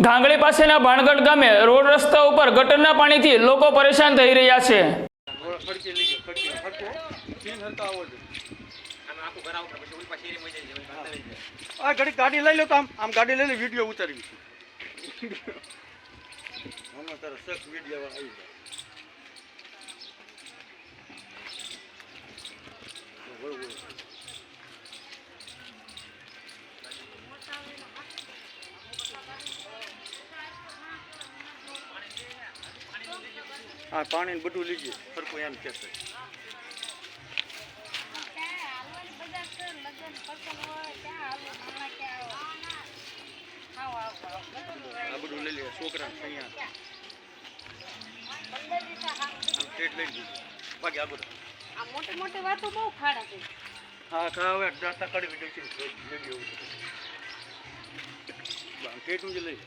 ગાંગડી પાસેના ભાણગઢ ગામે રોડ રસ્તા ઉપર ગટરના પાણીથી લોકો પરેશાન થઈ રહ્યા છે. આ ઘડી ગાડી લઈ લો તો આમ આમ ગાડી લઈ લે વીડિયો ઉતારવી છે હમણાં તારા શક વીડિયો આવી જાય બોલો, બોલો. હા પાણી બધું લીજે સરખું એમ કે આ બધું લઈ લે છોકરા અહીંયા. સ્ટેટ લઈ લીધું. બાકી આ મોટી હા, ખા, હવે દાતા કાઢી વીડિયો છે વીડિયો આમ સ્ટેટ જ લઈ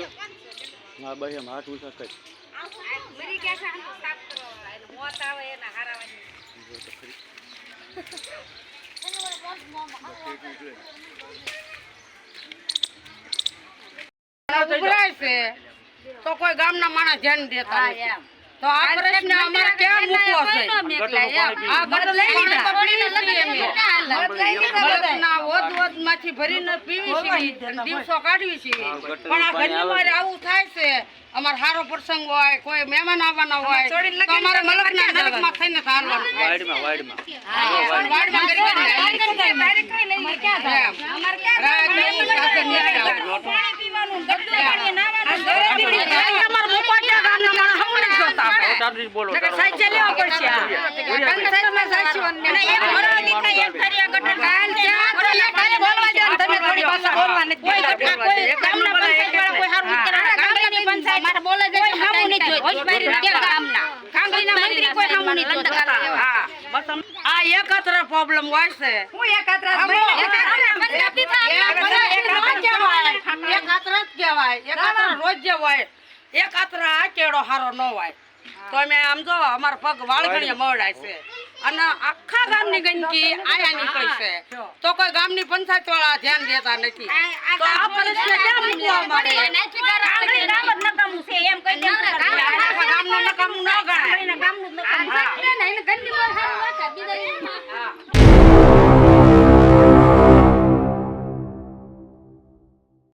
જો. હા ભાઈ એમ હાથ ઉછા કઈ મરી ગયા છે? આમ તો સાફ કરવા એને મોત આવે એના હારાવાની. જો તો ખરી. ઉભરાય છે. તો કોઈ ગામના માણસ ધ્યાન દેતા તો આ પ્રશ્ન અમારે ક્યાં પાણી પણ મારે આવું થાય છે અમારે સારો પ્રસંગ હોય કોઈ મહેમાન આવવાના હોય તો અમારે મલકના નરકમાં થઈને હાલવાનું થાય. વાઈડમાં વાઈડમાં વાડમાં કરી કરીને એમ. રાત નહીં, સાથે નહીં આવવાનું. અમારા મોપાટિયા ગામના માણસ હમણાં જ જોતા હોય. તારી બોલો નકર સાચે લેવા પડશે આ. પંચાયતમાં સાચું અને એક ભરવા નીકળે, એક ફરિયા ગટર કાલ ત્યાં કોઈ કાલે બોલવા જાઓ તમે થોડી ભાષા બોલવા નથી કોઈ ગટર કોઈ ગામના પંચાયતવાળા કોઈ હારું નથી ગામની પંચાયત મારે બોલે છે હામું નહીં જોઈ. હોશિયારી કે ગામના. કાંગરીના મંત્રી કોઈ હામું નહીં જોતા. હા, આ એકત્ર પ્રોબ્લેમ હોય છે. એકાત્ર જ કહેવાય. એકાત્ર રોજ જે હોય એકાત્ર આ કેળો હારો ન હોય તો અમે આમ જો અમારો પગ વાળગણીએ મળાય છે. અને આખા ગામની ગંદકી આયા નીકળી છે. તો કોઈ ગામની પંચાયત વાળા ધ્યાન દેતા નથી. તો આ પ્રશ્ન ક્યાં મૂકવા અમારે ગામનું નકામું ન ગણાય.